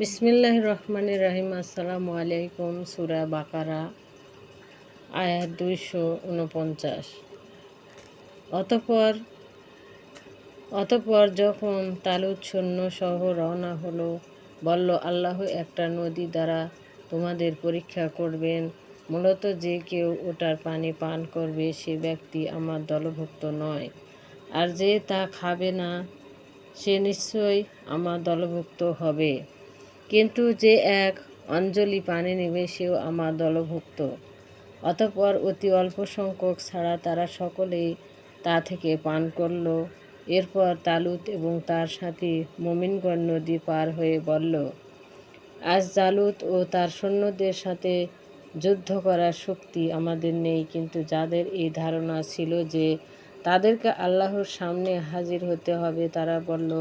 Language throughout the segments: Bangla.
বিসমিল্লাহ রহমান রাহিম। আসসালামু আলাইকুম। সুরা বাকারা আয়া দুইশো উনপঞ্চাশ। অতপর অতপর যখন তালুদ সৈন্য সহ রওনা হলো, বলল, আল্লাহ একটা নদী দ্বারা তোমাদের পরীক্ষা করবেন। মূলত যে কেউ ওটার পানি পান করবে, সে ব্যক্তি আমার দলভুক্ত নয়। আর যে তা খাবে না, সে নিশ্চয়ই আমার দলভুক্ত হবে। কিন্তু যে এক অঞ্জলি পানি নেবে সেও আমার দলভুক্ত। অতপর অতি অল্প সংখ্যক ছাড়া তারা সকলেই তা থেকে পান করল। এরপর তালুত এবং তার সাথী মমিনগঞ্জ নদী পার হয়ে বলল, আজ জালুত ও তার সৈন্যদের সাথে যুদ্ধ করার শক্তি আমাদের নেই, কিন্তু যাদের এই ধারণা ছিল যে তাদেরকে আল্লাহর সামনে হাজির হতে হবে, তারা বলল,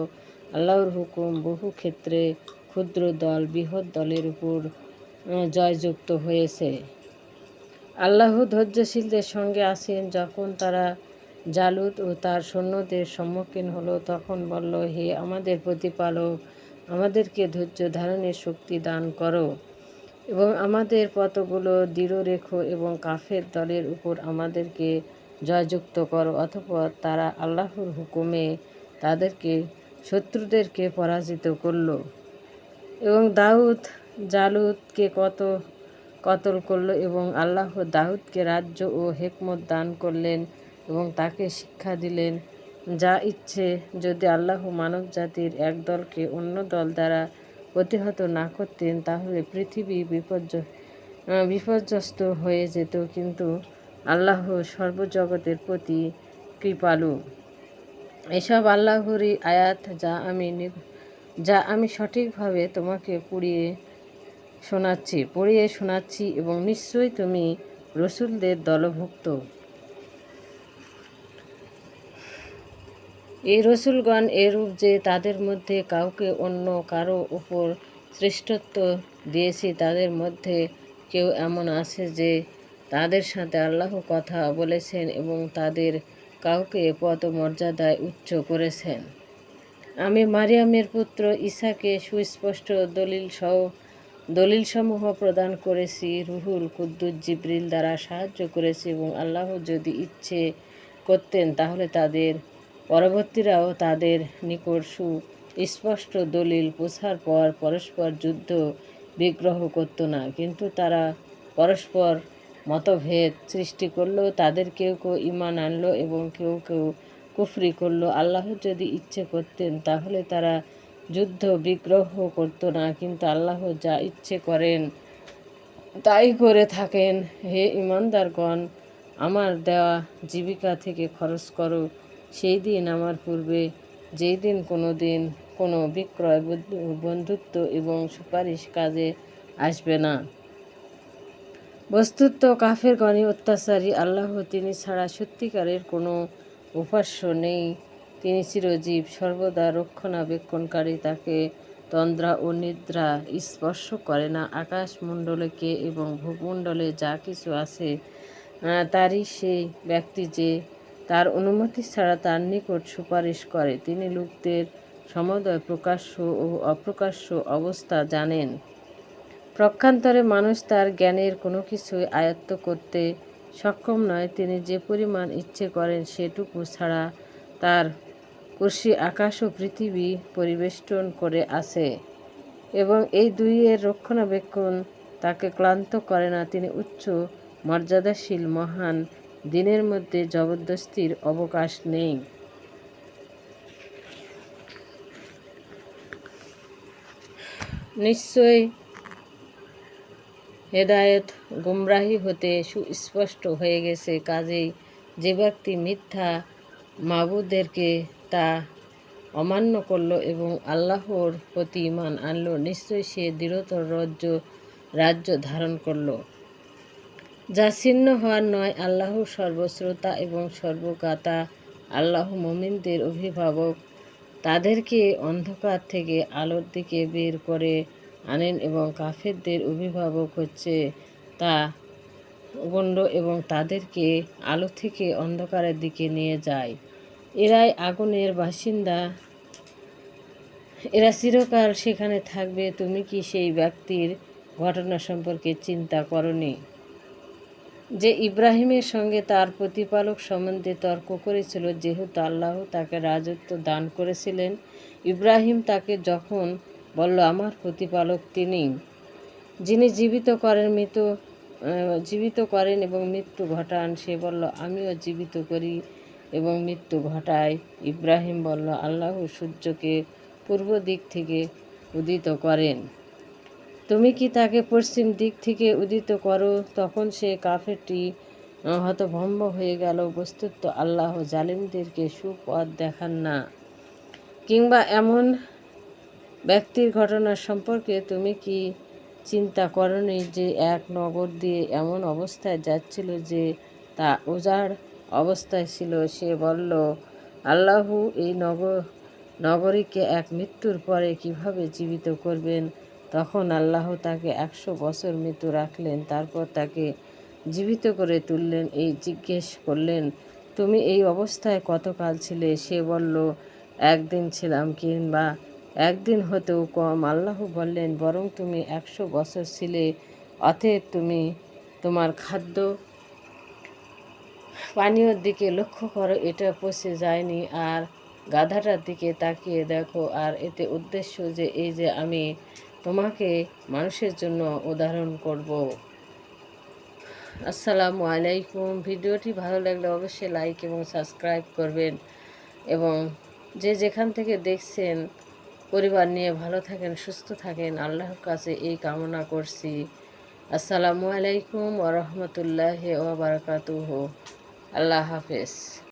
আল্লাহর হুকুম বহু ক্ষেত্রে ক্ষুদ্র দল, বৃহৎ দলের উপর জয়যুক্ত হয়েছে। আল্লাহ ধৈর্যশীলদের সঙ্গে আছেন। যখন তারা জালুদ ও তার সৈন্যদের সম্মুখীন হলো, তখন বলল, হে আমাদের প্রতিপালক, আমাদেরকে ধৈর্য ধারণের শক্তি দান করো এবং আমাদের পথগুলো দৃঢ় রেখো এবং কাফের দলের উপর আমাদেরকে জয়যুক্ত করো। অথবা তারা আল্লাহর হুকুমে তাদেরকে, শত্রুদেরকে পরাজিত করল। এবং দাউদ, জালুদকে কত কতল করল এবং আল্লাহ দাউদকে রাজ্য ও হেকমত দান করলেন এবং তাকে শিক্ষা দিলেন। যা ইচ্ছে যদি আল্লাহ মানব জাতির এক দলকে অন্য দল দ্বারা প্রতিহত না করতেন, তাহলে পৃথিবী বিপর্য বিপর্যস্ত হয়ে যেত। কিন্তু আল্লাহ সর্বজগতের প্রতি কৃপালু। এসব আল্লাহরই আয়াত যা আমি যা আমি সঠিকভাবে তোমাকে পড়িয়ে শোনাচ্ছি পড়িয়ে শোনাচ্ছি এবং নিশ্চয়ই তুমি রসুলদের দলভুক্ত। এই রসুলগণ এরূপ যে তাদের মধ্যে কাউকে অন্য কারও উপর শ্রেষ্ঠত্ব দিয়েছি, তাদের মধ্যে কেউ এমন আছে যে তাদের সাথে আল্লাহ কথা বলেছেন এবং তাদের কাউকে পদ মর্যাদায় উচ্চ করেছেন। আমি মারিয়ামের পুত্র ঈশাকে সুস্পষ্ট দলিল সহ দলিলসমূহ প্রদান করেছি, রুহুল কুদ্দুস জিব্রিল দ্বারা সাহায্য করেছি এবং আল্লাহ যদি ইচ্ছে করতেন তাহলে তাদের পরবর্তীরাও তাদের নিকট সু স্পষ্ট দলিল পোছার পর পরস্পর যুদ্ধ বিগ্রহ করত না। কিন্তু তারা পরস্পর মতভেদ সৃষ্টি করলেও তাদের কেউ কেউ ইমান আনলো এবং কেউ কেউ কুফরি করল। আল্লাহ যদি ইচ্ছে করতেন, তাহলে তারা যুদ্ধ বিগ্রহ করতো না, কিন্তু আল্লাহ যা ইচ্ছে করেন তাই করে থাকেন। হে ইমানদারগণ, আমার দেওয়া জীবিকা থেকে খরচ করো। সেই দিন আমার পূর্বে, যেই দিন কোনো দিন কোনো বিক্রয় বন্ধুত্ব এবং সুপারিশ কাজে আসবে না। বস্তুত কাফের গণে অত্যাচারী। আল্লাহ তিনি ছাড়া সত্যিকারের কোনো উপাস্য নেই। তিনি চিরজীব, সর্বদা রক্ষণাবেক্ষণকারী। তাকে তন্দ্রা ও নিদ্রা স্পর্শ করে না। আকাশমণ্ডলকে এবং ভূমণ্ডলে যা কিছু আছে তারই সেই ব্যক্তি যে তার অনুমতি ছাড়া তার নিকট সুপারিশ করে। তিনি লোকদের সমদয় প্রকাশ্য ও অপ্রকাশ্য অবস্থা জানেন। প্রক্ষান্তরে মানুষ তার জ্ঞানের কোনো কিছুই আয়ত্ত করতে সক্ষম নয়। তিনি যে পরিমাণ ইচ্ছে করেন সেটুকু ছাড়া তার কুর্সি আকাশ ও পৃথিবী পরিবেষ্টন করে আছে এবং এই দুইয়ের রক্ষণাবেক্ষণ তাকে ক্লান্ত করে না। তিনি উচ্চ, মর্যাদাশীল, মহান, দিনের মধ্যে জবরদস্তির অবকাশ নেই। নিশ্চয়ই হেদায়েত গুমরাহি হতে সুস্পষ্ট হয়ে গেছে। কাজেই যে ব্যক্তি মিথ্যা মাবুদেরকে তা অমান্য করল এবং আল্লাহর প্রতি ইমান আনল নিশ্চয়ই সে দৃঢ়তর রাজ্য রাজ্য ধারণ করল। যা ছিন্ন হওয়ার নয় আল্লাহ সর্বশ্রোতা এবং সর্বগাতা আল্লাহ মমিনদের অভিভাবক। তাদেরকে অন্ধকার থেকে আলোর দিকে বের করে আনেন এবং কাফেরদের অভিভাবক হচ্ছে তা গণ্ড এবং তাদেরকে আলো থেকে অন্ধকারের দিকে নিয়ে যায়। এরাই আগুনের বাসিন্দা। এরা চিরকাল সেখানে থাকবে। তুমি কি সেই ব্যক্তির ঘটনা সম্পর্কে চিন্তা করনি? যে ইব্রাহিমের সঙ্গে তার প্রতিপালক সম্বন্ধে তর্ক করেছিল, যেহেতু আল্লাহ তাকে রাজত্ব দান করেছিলেন, ইব্রাহিম তাকে যখন বলল, আমার প্রতিপালক তিনি, যিনি জীবিত করেন মৃত জীবিত করেন এবং মৃত্যু ঘটান, সে বলল, আমিও জীবিত করি এবং মৃত্যু ঘটাই। ইব্রাহিম বলল, আল্লাহ সূর্যকে পূর্ব দিক থেকে উদিত করেন। তুমি কি তাকে পশ্চিম দিক থেকে উদিত করো? তখন সে কাফেরটি হতভম্ব হয়ে গেল। বস্তুত আল্লাহ জালিমদেরকে সুপথ দেখান না, কিংবা এমন ব্যক্তির ঘটনা সম্পর্কে তুমি কি চিন্তা করনি যে এক নগর দিয়ে এমন অবস্থায় যাচ্ছিল যে তা উজাড় অবস্থায় ছিল? সে বলল, আল্লাহু এই নগর, নগরীকে এক মৃত্যুর পরে কীভাবে জীবিত করবেন? তখন আল্লাহ তাকে একশো বছর মৃত্যু রাখলেন, তারপর তাকে জীবিত করে তুললেন। এই জিজ্ঞেস করলেন, তুমি এই অবস্থায় কতকাল ছিলে? সে বলল, একদিন ছিলাম কিংবা একদিন হতেও কম। আল্লাহ বললেন, বরং তুমি একশো বছর ছিলে, অতএব তুমি তোমার খাদ্য পানীয়র দিকে লক্ষ্য করো, এটা পচে যায়নি। আর গাধাটার দিকে তাকিয়ে দেখো, আর এতে উদ্দেশ্য যে, এই যে আমি তোমাকে মানুষের জন্য উদাহরণ করব। আসসালামু আলাইকুম। ভিডিওটি ভালো লাগলে অবশ্যই লাইক এবং সাবস্ক্রাইব করবেন এবং যে যেখান থেকে দেখছেন পরিবার নিয়ে ভালো থাকেন, সুস্থ থাকেন। আল্লাহর কাছে এই কামনা করছি। আসসালামু আলাইকুম ওরহমতুল্লাহ ওবরাকাতুহ আল্লাহ হাফেজ।